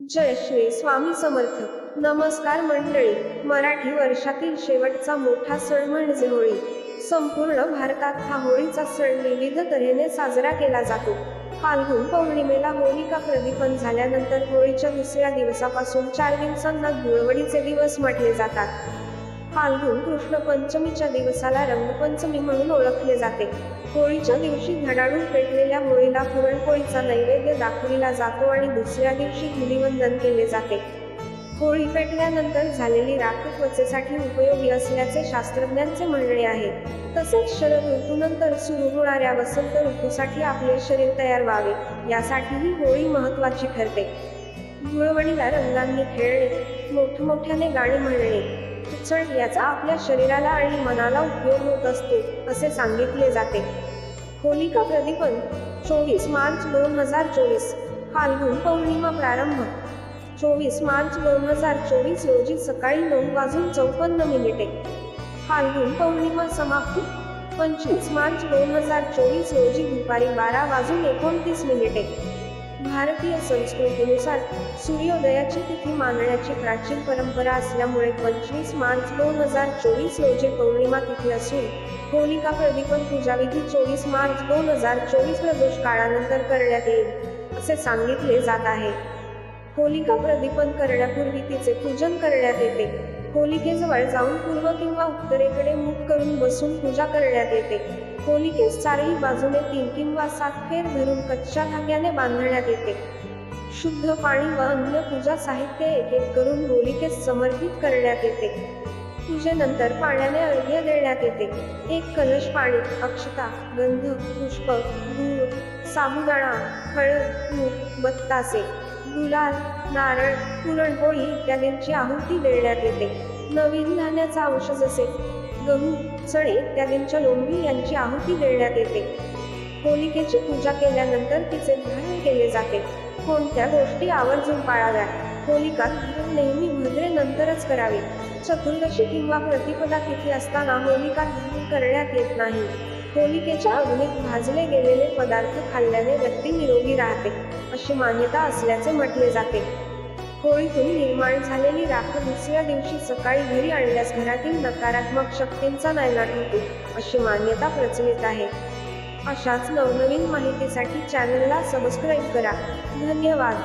जय श्री स्वामी समर्थ. नमस्कार मंडळी. मराठी वर्षातील शेवटचा मोठा सण म्हणजे होळी. संपूर्ण भारतात हा होळीचा सण विविध तऱ्हेने साजरा केला जातो. फाल्गुन पौर्णिमेला होलिका प्रदीपन झाल्यानंतर होळीच्या दुसऱ्या दिवसापासून चार दिवसांना धुळवडीचे दिवस म्हटले जातात. फाल्गुन कृष्ण पंचमीच्या दिवसाला रंगपंचमी म्हणून ओळखले जाते. होळीच्या दिवशी धडाडून पेटलेल्या होळीला पुरणपोळीचा नैवेद्य दाखविला जातो आणि दुसऱ्या दिवशी धुलीवंदन केले जाते. होळी पेटल्यानंतर झालेली राख त्वचेसाठी उपयोगी असल्याचे शास्त्रज्ञांचे म्हणणे आहे. तसेच शरद ऋतूनंतर सुरू होणाऱ्या वसंत ऋतूसाठी आपले शरीर तयार व्हावे यासाठीही होळी महत्वाची ठरते. धुळवडीला रंगांनी खेळणे मोठमोठ्याने गाणी म्हणणे चढ याचा आपल्या शरीराला आणि मनाला उपयोग होत असतो असे सांगितले जाते. होलिका प्रदीपन चोवीस मार्च दोन हजार चोवीस फाल्गुन पौर्णिमा प्रारंभ. चोवीस मार्च दोन हजार चोवीस रोजी सकाळी नऊ वाजून चौपन्न मिनिटे. फाल्गुन पौर्णिमा समाप्ती पंचवीस मार्च दोन हजार चोवीस रोजी दुपारी बारा वाजून एकोणतीस मिनिटे. भारतीय संस्कृतीनुसार सूर्योदयाची तिथी मानण्याची प्राचीन परंपरा असल्यामुळे पंचवीस मार्च दोन हजार चोवीस रोजी पौर्णिमा तिथी असून होलिका प्रदीपन पूजाविधी चोवीस मार्च दोन हजार चोवीस प्रदोष काळानंतर करण्यात येईल असे सांगितले जात आहे. होलिका प्रदीपन करण्यापूर्वी तिचे पूजन करण्यात येते. होलिकेजवळ जाऊन पूर्व किंवा उत्तरेकडे मुख करून बसून पूजा करण्यात येते. होलिकेस चारही बाजूने तीन किंवा सात फेर धरून कच्च्या धाग्याने बांधण्यात येते. शुद्ध पाणी व अन्य पूजा साहित्य एक एक करून होलिकेस समर्पित करण्यात येते. पूजेनंतर पाण्याने अर्घ्य देण्यात येते. एक कलश पाणी अक्षता गंध पुष्प गुळ साबुदाणा हळद तूप बत्तासे गुलाल नारळ पुरणपोळी इत्यादींची आहुती देण्यात येते. नवीन धान्याचा अंश जसे गहू चणे इत्यादींच्या लोंबी यांची आहुती देण्यात येते. होलिकेची पूजा केल्यानंतर तिचे धारण केले जाते. कोणत्या गोष्टी आवर्जून पाळाव्यात? होलिका नेहमी भद्रे नंतरच करावी. चतुर्दशी किंवा प्रतिपदा तिथी असताना होलिका करण्यात येत नाही. होलिकेच्या अग्नीत भाजले गेलेले पदार्थ खाल्ल्याने व्यक्ती निरोगी राहते अशी मान्यता असल्याचे म्हटले जाते. होळीतून निर्माण झालेली राख दुसऱ्या दिवशी सकाळी घरी आणल्यास घरातील नकारात्मक शक्तींचा नायनाट होतो अशी मान्यता प्रचलित आहे. अशाच नवनवीन माहितीसाठी चॅनलला सबस्क्राईब करा. धन्यवाद.